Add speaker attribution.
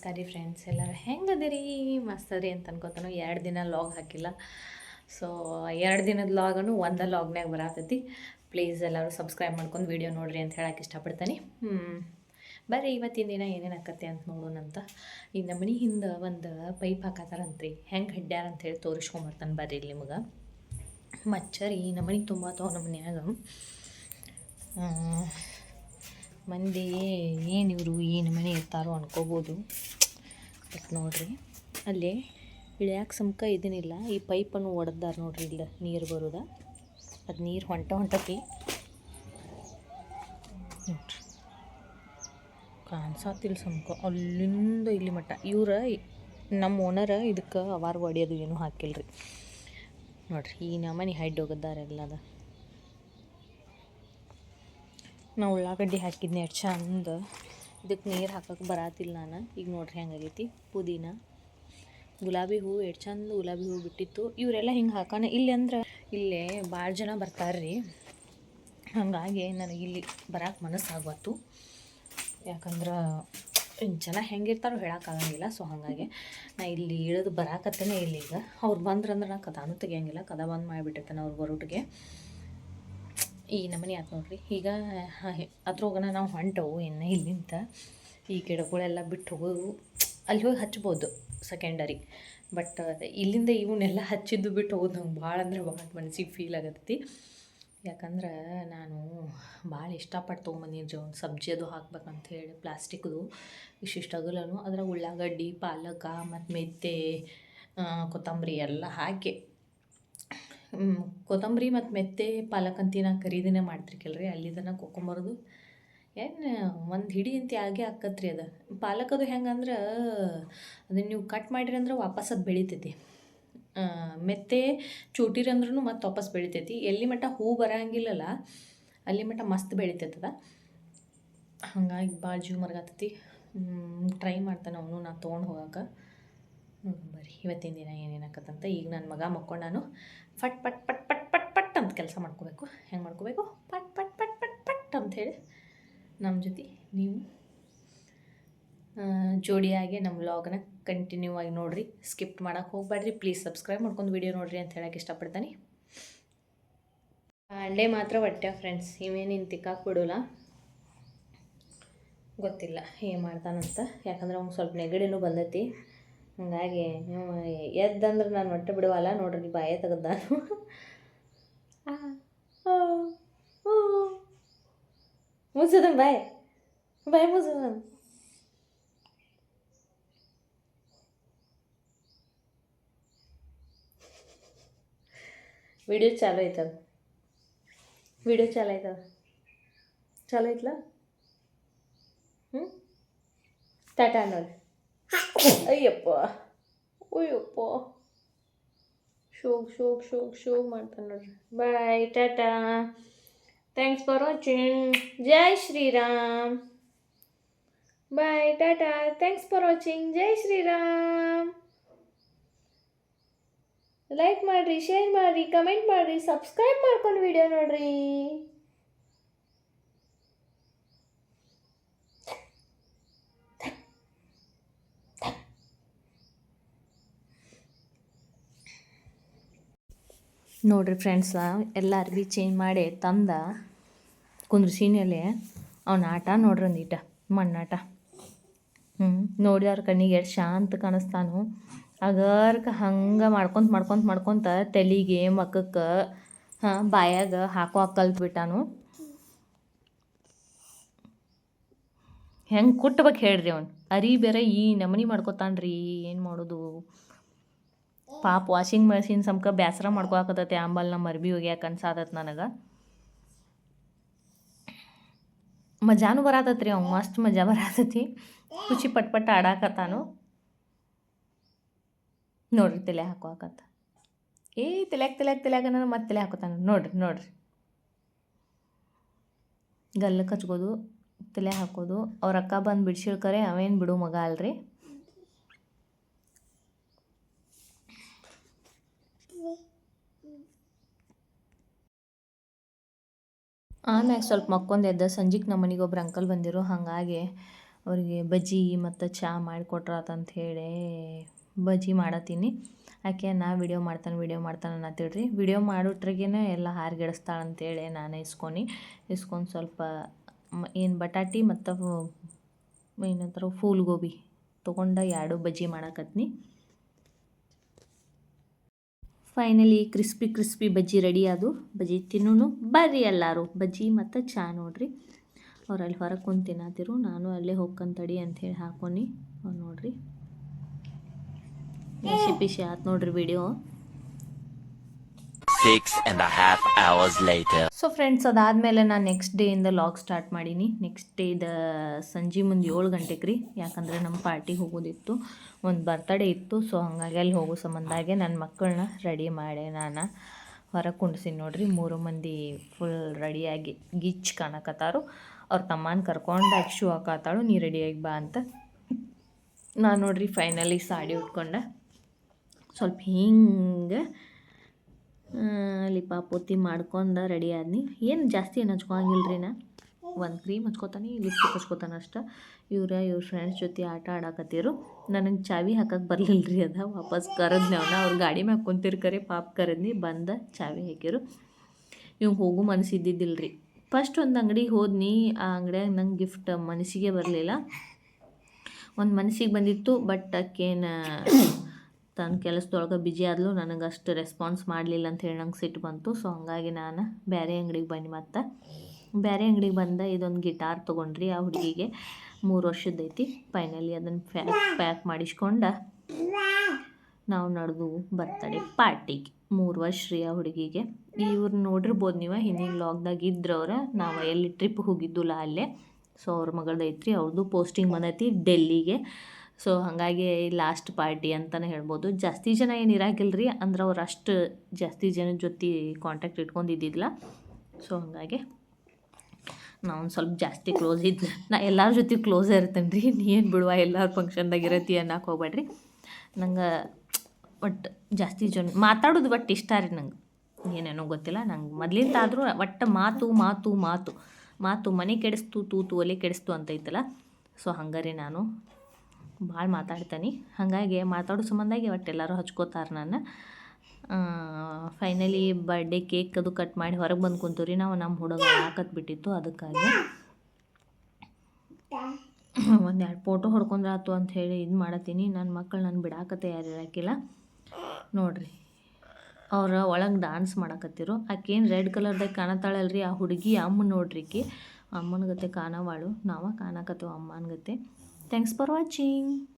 Speaker 1: ನಮಸ್ಕಾರ ರೀ ಫ್ರೆಂಡ್ಸ್ ಎಲ್ಲರೂ. ಮಸ್ತ್ ಅದಿರಿ ಅಂತ ಅನ್ಕೋತಾನು. ಎರಡು ದಿನ ಲಾಗ್ ಹಾಕಿಲ್ಲ. ಸೊ ಎರಡು ದಿನದ ಲಾಗನು ಒಂದೇ ಲಾಗ್ನಾಗ ಬರತೈತಿ. ಪ್ಲೀಸ್ ಎಲ್ಲರೂ ಸಬ್ಸ್ಕ್ರೈಬ್ ಮಾಡ್ಕೊಂಡು ವಿಡಿಯೋ ನೋಡ್ರಿ ಅಂತ ಹೇಳಕ್ಕೆ ಇಷ್ಟಪಡ್ತೀನಿ. ಬರ್ರಿ, ಇವತ್ತಿನ ದಿನ ಏನೇನು ಆಕತ್ತೆ ಅಂತ ನೋಡೋಣಂತ ಈಗ ನಮ್ಮ ಮನೆ ಹಿಂದೆ ಒಂದು ಪೈಪ್ ಹಾಕತ್ತಾರಂತ್ರಿ ಹೆಂಗೆ ಹಿಡ್ಯಾರ ಅಂತ ಹೇಳಿ ತೋರಿಸ್ಕೊಂಬರ್ತಾನೆ ಬರ್ರಿ ಇಲ್ಲಿ ನಿಮಗೆ. ಮಚ್ಚರಿ, ನಮ್ಮ ಮನೆಗೆ ತುಂಬ ಅದಾವ ನಮ್ಮ ಮನ್ಯಾಗ. ಮಂದಿ ಏನು ಇವರು ಏನು ಮನೆ ಇರ್ತಾರೋ ಅನ್ಕೋಬೋದು. ಬಟ್ ನೋಡ್ರಿ, ಅಲ್ಲಿ ಇಳ್ಯಾಕೆ ಸಮಕ ಇದನ್ನಿಲ್ಲ ಈ ಪೈಪನ್ನು ಒಡೆದಾರ ನೋಡ್ರಿ ಇಲ್ಲ ನೀರು ಬರೋದ. ಅದು ನೀರು ಹೊಂಟ ಹೊಂಟತಿ. ನೋಡ್ರಿ. ಕಾಣಿಸತ್ತಿಲ್ಲ ಸಮಕ. ಅಲ್ಲಿಂದ ಇಲ್ಲಿ ಮಟ್ಟ. ಇವ್ರ ನಮ್ಮ ಓನರ ಇದಕ್ಕೆ ಅವಾರ ಹೊಡಿಯೋದು ಏನೂ ಹಾಕಿಲ್ರಿ. ನೋಡ್ರಿ, ಈ ನಮ್ಮನೆ ಹೈಡ್ ಹೋಗದಾರೆಲ್ಲದ ನಾವು ಉಳ್ಳಾಗಡ್ಡಿ ಹಾಕಿದ್ನಿ ಎಷ್ಟು ಚಂದ. ಇದಕ್ಕೆ ನೀರು ಹಾಕಕ್ಕೆ ಬರಾತಿಲ್ಲ ನಾನು. ಈಗ ನೋಡ್ರಿ ಹೆಂಗಾಗೈತಿ ಪುದೀನ, ಗುಲಾಬಿ ಹೂವು ಎಷ್ಟು ಚಂದ ಗುಲಾಬಿ ಹೂವು ಬಿಟ್ಟಿತ್ತು. ಇವರೆಲ್ಲ ಹಿಂಗೆ ಹಾಕೋಣ. ಇಲ್ಲಿ ಅಂದ್ರೆ ಇಲ್ಲೇ ಭಾಳ ಜನ ಬರ್ತಾರ್ರಿ. ಹಾಗಾಗಿ ನನಗೆ ಇಲ್ಲಿ ಬರಕ್ಕೆ ಮನಸ್ಸಾಗತ್ತು ಯಾಕಂದ್ರೆ ಜನ ಹೆಂಗಿರ್ತಾರೋ ಹೇಳೋಕ್ಕಾಗಂಗಿಲ್ಲ ಸೊ ಹಾಗಾಗಿ ನಾ ಇಲ್ಲಿ ಇಳಿದು ಬರಾಕತ್ತೇನೆ ಇಲ್ಲಿ ಈಗ ಅವ್ರು ಬಂದ್ರಂದ್ರೆ ನಾ ಕದಾನು ತೆಗಿಯಂಗಿಲ್ಲ. ಕದ ಬಂದ್ ಮಾಡಿಬಿಟ್ಟಿರ್ತಾನೆ ಅವ್ರು ಬರೋಟಿಗೆ ಈ ನಮ್ಮ ಆತು ನೋಡ್ರಿ. ಈಗ ಅದ್ರೊಳಗನ ನಾವು ಹೊಂಟವು ಇನ್ನು ಇಲ್ಲಿಂದ ಈ ಗಿಡಗಳೆಲ್ಲ ಬಿಟ್ಟು ಹೋಗೋದು ಅಲ್ಲಿ ಹೋಗಿ ಹಚ್ಬೋದು ಸೆಕೆಂಡರಿ ಬಟ್ ಇಲ್ಲಿಂದ ಇವನ್ನೆಲ್ಲ ಹಚ್ಚಿದ್ದು ಬಿಟ್ಟು ಹೋಗೋದು ನಂಗೆ ಭಾಳ ಅಂದ್ರೆ ಭಾಳ ಮನಸ್ಸಿಗೆ ಫೀಲ್ ಆಗತ್ತೈತಿ. ಯಾಕಂದ್ರೆ ನಾನು ಭಾಳ ಇಷ್ಟಪಟ್ಟು ತೊಗೊಂಬಂದಿನಿ ಜೋ ಸಬ್ಜಿ ಅದು ಹಾಕ್ಬೇಕಂತ ಹೇಳಿ, ಪ್ಲಾಸ್ಟಿಕ್ದು. ಇಷ್ಟಿಷ್ಟು ಅಗಲನು ಅದ್ರಾಗ ಉಳ್ಳಾಗಡ್ಡಿ, ಪಾಲಕ ಮತ್ತು ಮೆಂತೆ ಕೊತ್ತಂಬರಿ ಎಲ್ಲ ಹಾಕಿ ಕೊತ್ತಂಬರಿ ಮತ್ತು ಮೆತ್ತೆ, ಪಾಲಕ್ ನಾ ಖರೀದಿನೇ ಮಾಡ್ತಿರ್ಕಲ್ರಿ, ಅಲ್ಲಿದನ ಕೊಕೊಂಬರೋದು ಏನು, ಒಂದು ಹಿಡಿ ಅಂತ ಆಗೇ ಆಕತ್ರಿ ಅದು. ಪಾಲಕ್ ಅದು ಹೆಂಗಂದ್ರೆ ಅದನ್ನ ನೀವು ಕಟ್ ಮಾಡಿರಿ ಅಂದ್ರೆ ವಾಪಸ್ ಅದು ಬೆಳಿತೈತಿ. ಮೆತ್ತೆ ಚೂಟಿರಿ ಅಂದ್ರೂ ಮತ್ತೆ ವಾಪಸ್ ಬೆಳಿತೈತಿ. ಎಲ್ಲಿ ಮಟ್ಟ ಹೂ ಬರಂಗಿಲ್ಲಲ್ಲ, ಅಲ್ಲಿ ಮಟ್ಟ ಮಸ್ತ್ ಬೆಳಿತೈತದ. ಹಂಗಾಗಿ ಭಾಳ ಜೀವ ಮರ್ಗತ್ತೈತಿ ಟ್ರೈ ಮಾಡ್ತಾನೆ ಅವನು ನಾ ತೊಗೊಂಡು ಹೋಗಕ್ಕೆ ಬರ್ರಿ ಇವತ್ತಿನ ದಿನ ಏನೇನು ಆಕತ್ತಂತ ಈಗ ನನ್ನ ಮಗ ಮಕ್ಕೊಂಡು ನಾನು ಫಟ್ ಪಟ್ ಪಟ್ ಪಟ್ ಪಟ್ ಪಟ್ ಅಂತ ಕೆಲಸ ಮಾಡ್ಕೋಬೇಕು. ಹೆಂಗೆ ಮಾಡ್ಕೋಬೇಕು? ಪಟ್ ಪಟ್ ಪಟ್ ಪಟ್ ಪಟ್ ಅಂಥೇಳಿ ನಮ್ಮ ಜೊತೆ ನೀವು ಜೋಡಿಯಾಗಿ ನಮ್ಮ ವ್ಲಾಗ್ನ ಕಂಟಿನ್ಯೂ ಆಗಿ ನೋಡಿರಿ ಸ್ಕಿಪ್ ಮಾಡೋಕ್ಕೆ ಹೋಗ್ಬೇಡ್ರಿ ಪ್ಲೀಸ್ ಸಬ್ಸ್ಕ್ರೈಬ್ ಮಾಡ್ಕೊಂಡು ವಿಡಿಯೋ ನೋಡಿರಿ ಅಂತ ಹೇಳಕ್ಕೆ ಇಷ್ಟಪಡ್ತೀನಿ. ಅಂಡೆ ಮಾತ್ರ ಹೊಟ್ಟೆ ಫ್ರೆಂಡ್ಸ್ ಇವೇನು ತಿಕ್ಕಾಕ್ ಬಿಡೋಲ್ಲ. ಗೊತ್ತಿಲ್ಲ, ಏನು ಮಾಡ್ತಾನಂತ. ಯಾಕಂದ್ರೆ ಅವ್ನು ಸ್ವಲ್ಪ ನೆಗಡಿನೂ ಬಂದೈತಿ. ಹಾಗಾಗಿ ಎದ್ದಂದ್ರೆ ನಾನು ಹೊಟ್ಟೆ ಬಿಡುವಲ್ಲ ನೋಡ್ರಿ ಬಾಯ ತೆಗೆದ ಮುಚ್ಚದ ಬಾಯ್ ಬಾಯ್ ಮುಚ್ಚದ ವಿಡಿಯೋ ಚಾಲು ಐತದ. ವಿಡಿಯೋ ಚಾಲು ಆಯ್ತದ ಚಾಲು ಐತ್ಲ? ಹ್ಞೂ ಟಾಟಾ ಅನ್ನೋದು ಅಯ್ಯಪ್ಪ. ಅಯ್ಯಪ್ಪ. ಶೋಕ್ ಶೋಕ್ ಶೋಕ್ ಶೋಕ್ ಮಾಡ್ತಾನೆ ನೋಡ್ರಿ. Bye Tata. Thanks for watching ಜೈ Shriram bye Tata. Thanks for watching ಜೈ ಶ್ರೀರಾಮ್ ಲೈಕ್ ಮಾಡಿರಿ ಶೇರ್ ಮಾಡಿರಿ ಕಮೆಂಟ್ ಮಾಡಿರಿ ಸಬ್ಸ್ಕ್ರೈಬ್ ಮಾಡ್ಕೊಂಡು ವಿಡಿಯೋ ನೋಡ್ರಿ. ನೋಡ್ರಿ ಫ್ರೆಂಡ್ಸ ಎಲ್ಲ ಅರ್ಬಿ ಚೇಂಜ್ ಮಾಡಿ ತಂದ ಕುಂದ್ರಸಿನಲ್ಲಿ ಅವನ ಆಟ ನೋಡ್ರಿ ಒಂದೀಟ ಮಣ್ಣಾಟ. ಹ್ಞೂ ನೋಡಿದವ್ರ ಕಣ್ಣಿಗೆ ಎಷ್ಟು ಶಾಂತ ಕಾಣಿಸ್ತಾನು. ಅಗರ್ಕ ಹಂಗೆ ಮಾಡ್ಕೊಂತ ಮಾಡ್ಕೊಂತ ಮಾಡ್ಕೊಂತ ತಲೆಗೆ ಮಕ್ಕಕ್ಕೆ ಹಾಂ, ಬಾಯಾಗ ಹಾಕೋ ಕಲ್ತ್ಬಿಟ್ಟಾನು ಹೆಂಗೆ ಕುಟ್ಬೇಕು ಹೇಳ್ರಿ ಅವನು. ಅರಿ ಬೇರೆ ಈ ನಮನಿ ಮಾಡ್ಕೊತಾನ್ರಿ, ಏನು ಮಾಡೋದು? ಪಾಪ ವಾಷಿಂಗ್ ಮೆಷಿನ್ ಸಮಕ ಬೇಸರ ಮಾಡ್ಕೊಳಕತ್ತೈತಿ ಆಂಬಲ್ ನಮ್ಮ ಅರ್ಬಿ ಒಗ್ಯಾಕ ಅನ್ಸಾತತ್ ನನಗೆ. ಮಜಾನು ಬರಾತತ್ರಿ ಅವ್ ಮಸ್ತ್ ಮಜಾ ಬರತೈತಿ. ಖುಷಿ ಪಟ್ ಆಡಾಕತ್ತಾನು. ನೋಡ್ರಿ ತಲೆ ಹಾಕೋಕತ್ತ ಏ, ತಲೆಯಾಗ ತಲೆಯಾಗ ತಲೆಯಾಗ ನಾನು ಮತ್ತೆ ತಲೆ ಹಾಕೋತಾನ. ನೋಡ್ರಿ ನೋಡ್ರಿ. ಗಲ್ಲಕ್ಕೆ ಹಚ್ಕೋದು ತಲೆ ಹಾಕೋದು. ಅವ್ರ ಅಕ್ಕ ಬಂದು ಬಿಡ್ಸಿಳ್ಕರೆ ಅವೇನು ಬಿಡು ಮಗ ಅಲ್ರಿ. ಆಮ್ಯಾಗ ಸ್ವಲ್ಪ ಮಕ್ಕೊಂದು ಎದ್ದ ಸಂಜೆಗೆ ನಮ್ಮ ಮನೆಗೆ ಒಬ್ರು ಅಂಕಲ್ ಬಂದಿರು, ಹಾಗಾಗಿ ಅವರಿಗೆ ಬಜ್ಜಿ ಮತ್ತು ಚಹಾ ಮಾಡಿಕೊಟ್ರಾತಂತ ಹೇಳಿ ಬಜ್ಜಿ ಮಾಡತ್ತೀನಿ ಆಕೆ ನಾ ವಿಡಿಯೋ ಮಾಡ್ತಾನೆ ವಿಡಿಯೋ ಮಾಡ್ತಾನೆ ಅನ್ನತ್ತಿಳ್ರಿ. ವಿಡಿಯೋ ಮಾಡೋಟ್ರಿಗೇನೆ ಎಲ್ಲ ಹಾರ್ಗೆಡಿಸ್ತಾಳೆ ಅಂತೇಳಿ ನಾನು ಇಸ್ಕೊಂಡು ಇಸ್ಕೊಂಡು ಸ್ವಲ್ಪ ಏನು ಬಟಾಟಿ ಮತ್ತು ಏನಂತಾರೆ ಫೂಲ್ ಗೋಬಿ ತೊಗೊಂಡು ಎರಡು bajji ಮಾಡಾಕತ್ನಿ. Finally crispy crispy bajji ready ಅದು. ಬಜ್ಜಿ ತಿನ್ನೂ ಬರ್ರಿ ಎಲ್ಲರೂ. ಬಜ್ಜಿ ಮತ್ತು ಚಾ ನೋಡ್ರಿ. ಅವ್ರು ಅಲ್ಲಿ ಹೊರಗೆ ಕುಂತು ತಿನ್ನತ್ತಿರು ನಾನು ಅಲ್ಲೇ ಹೋಗ್ಕಂತಡಿ ಅಂಥೇಳಿ ಹಾಕೊನಿ. ಅವ್ರು ನೋಡ್ರಿ. ಬಿಸಿ ಬಿಸಿ ಆತು ನೋಡ್ರಿ video
Speaker 2: Six and a hours later.
Speaker 1: So friends ಅದಾದಮೇಲೆ ನಾನು ನೆಕ್ಸ್ಟ್ ಡೇಯಿಂದ ಲಾಗ್ ಸ್ಟಾರ್ಟ್ ಮಾಡೀನಿ. ನೆಕ್ಸ್ಟ್ ಡೇದ ಸಂಜೆ ಮುಂದೆ ಏಳು ಗಂಟೆಗೆ ರೀ. ಯಾಕಂದರೆ ನಮ್ಮ ಪಾರ್ಟಿಗೆ ಹೋಗೋದಿತ್ತು. ಒಂದು ಬರ್ತಡೇ ಇತ್ತು. ಸೊ ಹಾಗಾಗಿ ಅಲ್ಲಿ ಹೋಗೋ ಸಂಬಂಧಾಗೆ ನನ್ನ ಮಕ್ಕಳನ್ನ ರೆಡಿ ಮಾಡಿ ನಾನು ಹೊರಗೆ ಕುಂಡ್ಸಿನಿ ನೋಡ್ರಿ. ಮೂರು ಮಂದಿ ಫುಲ್ ರೆಡಿಯಾಗಿ ಗಿಚ್ ಕಾಣಕತ್ತಾರು. ಅವ್ರ ತಮ್ಮನ ಕರ್ಕೊಂಡು ಶೂ ಹಾಕತ್ತಾಳು. ನೀ ರೆಡಿಯಾಗಿ ಬಾ ಅಂತ. ನಾನು ನೋಡ್ರಿ ಫೈನಲಿ ಸಾಡಿ ಉಟ್ಕೊಂಡೆ. ಸ್ವಲ್ಪ ಹಿಂಗೆ ಲಿಪಾಪೋತಿ ಮಾಡ್ಕೊಂಡು ರೆಡಿ ಆದ್ನಿ. ಏನು ಜಾಸ್ತಿ ಏನು ಹಚ್ಕೊಳಂಗಿಲ್ಲ ರೀ ನಾ? ಒಂದು ಕ್ರೀಮ್ ಹಚ್ಕೊತಾನೆ ಲಿಪ್ಸ್ಟಿಕ್ ಹಚ್ಕೊತಾನೆ ಅಷ್ಟೆ. ಇವ್ರ ಇವ್ರ ಫ್ರೆಂಡ್ಸ್ ಜೊತೆ ಆಟ ಆಡಾಕತ್ತಿರು. ನನಗೆ ಚಾವಿ ಹಾಕಕ್ಕೆ ಬರಲಿಲ್ಲ ರೀ ಅದ, ವಾಪಸ್ ಕರೆದ್ನಿ ಅವನ. ಅವ್ರು ಗಾಡಿ ಮ್ಯಾಗ ಕುಂತಿರ್ಕರಿ, ಪಾಪ್ ಕರೆದ್ನಿ, ಬಂದ ಚಾವಿ ಹಾಕಿರು ಇವ್ ಹೋಗು ಮನಸ್ಸು ಇದ್ದಿದ್ದಿಲ್ಲ ರೀ ಫಸ್ಟ್ ಒಂದು ಅಂಗಡಿಗೆ ಹೋದ್ನಿ. ಆ ಅಂಗಡಿಯಾಗ ನಂಗೆ ಗಿಫ್ಟ್ ಮನಸ್ಸಿಗೆ ಬರಲಿಲ್ಲ. ಒಂದು ಮನಸ್ಸಿಗೆ ಬಂದಿತ್ತು ಬಟ್ ಆಕೇನು ತನ್ನ ಕೆಲಸದೊಳಗೆ ಬಿಜಿ ಆದಲು ನನಗೆ ಅಷ್ಟು ರೆಸ್ಪಾನ್ಸ್ ಮಾಡಲಿಲ್ಲ ಅಂತ ಹೇಳಿ ನಂಗೆ ಸಿಟ್ಟು ಬಂತು. ಸೊ ಹಂಗಾಗಿ ನಾನು ಬೇರೆ ಅಂಗಡಿಗೆ ಬನ್ನಿ ಮತ್ತು. ಬೇರೆ ಅಂಗಡಿಗೆ ಬಂದ ಇದೊಂದು ಗಿಟಾರ್ ತೊಗೊಂಡ್ರಿ ಆ ಹುಡುಗಿಗೆ. ಮೂರು ವರ್ಷದೈತಿ ಫೈನಲಿ ಅದನ್ನು ಪ್ಯಾಕ್ ಪ್ಯಾಕ್ ಮಾಡಿಸ್ಕೊಂಡ ನಾವು ನಡೆದು ಬರ್ತಡೆ ಪಾರ್ಟಿಗೆ ಮೂರು ವರ್ಷ ರೀ ಆ ಹುಡುಗಿಗೆ. ಇವ್ರು ನೋಡಿರ್ಬೋದು ನೀವು, ಹಿಂದಿನ ಲಾಗ್ದಾಗ ಇದ್ರವ್ರ ನಾವು ಎಲ್ಲಿ ಟ್ರಿಪ್ ಹೋಗಿದ್ದುಲ್ಲ ಅಲ್ಲೇ. ಸೊ ಅವ್ರ ಮಗಳದೈತ್ರಿ ಅವ್ರದ್ದು ಪೋಸ್ಟಿಂಗ್ ಬಂದೈತಿ ಡೆಲ್ಲಿಗೆ ಸೊ ಹಾಗಾಗಿ ಲಾಸ್ಟ್ ಪಾರ್ಟಿ ಅಂತಲೇ ಹೇಳ್ಬೋದು. ಜಾಸ್ತಿ ಜನ ಏನು ಇರಾಗಿಲ್ಲ ರೀ ಅಂದ್ರೆ ಅವ್ರು ಅಷ್ಟು ಜಾಸ್ತಿ ಜನದ ಜೊತೆ ಕಾಂಟ್ಯಾಕ್ಟ್ ಇಟ್ಕೊಂಡಿದ್ದಿಲ್ಲ ಸೊ ಹಾಗಾಗಿ ನಾವು ಸ್ವಲ್ಪ ಜಾಸ್ತಿ ಕ್ಲೋಸ್ ಇದ್ದು ನಾ ಎಲ್ಲರ ಜೊತೆ ಕ್ಲೋಸ್ ಇರ್ತೇನೆ ರೀ ನೀ ಏನು ಬಿಡುವ? ಎಲ್ಲರ ಫಂಕ್ಷನ್ದಾಗ ಇರತ್ತಿ ಅನ್ನಕ್ಕೆ ಹೋಗ್ಬೇಡ್ರಿ ನಂಗೆ ಒಟ್ಟು ಜಾಸ್ತಿ ಜನ ಮಾತಾಡೋದು ಒಟ್ಟು ಇಷ್ಟ ರೀ ನಂಗೆ. ಏನೇನೋ ಗೊತ್ತಿಲ್ಲ. ನಂಗೆ ಮೊದ್ಲಿಂದ ಆದರೂ ಒಟ್ಟು ಮಾತು ಮಾತು ಮಾತು. ಮಾತು ಮನೆ ಕೆಡಿಸ್ತು, ತೂತು, ಒಲೆ ಕೆಡಿಸ್ತು ಅಂತೈತಲ್ಲ ಸೊ ಹಂಗಾರೆ ನಾನು. ಭಾಳ ಮಾತಾಡ್ತಾನೆ. ಹಾಗಾಗಿ ಮಾತಾಡೋ ಸಂಬಂಧಾಗಿ ಒಟ್ಟು ಎಲ್ಲರೂ ಹಚ್ಕೋತಾರೆ ನಾನು. ಫೈನಲಿ ಬರ್ಡೇ ಕೇಕ್ ಅದು ಕಟ್ ಮಾಡಿ ಹೊರಗೆ ಬಂದು ಕುಂತೀವಿ ನಾವು ನಮ್ಮ ಹುಡುಗ ಹಾಕತ್ ಬಿಟ್ಟಿತ್ತು ಅದಕ್ಕಾಗಿ. ಒಂದೆರಡು ಫೋಟೋ ಹೊಡ್ಕೊಂಡ್ರೆ ಆಯ್ತು ಅಂತ ಹೇಳಿ ಇದು ಮಾಡತ್ತೀನಿ ನನ್ನ ಮಕ್ಕಳು ನಾನು ಬಿಡಾಕತ್ತೆ ಯಾರು ಇರಾಕಿಲ್ಲ. ನೋಡ್ರಿ, ಅವ್ರ ಒಳಗೆ ಡಾನ್ಸ್ ಮಾಡಕತ್ತಿರು. ಆಕೇನು ರೆಡ್ ಕಲರ್ದಾಗ ಕಾಣತ್ತಾಳಲ್ರಿ ಆ ಹುಡುಗಿ ಅಮ್ಮ ನೋಡ್ರಿ ಅಮ್ಮನ ಗತೆ ಕಾಣವಾಳು ನಾವ ಕಾಣಕತ್ತೇವೆ ಅಮ್ಮನ ಗತೆ ಥ್ಯಾಂಕ್ಸ್ ಫಾರ್ ವಾಚಿಂಗ್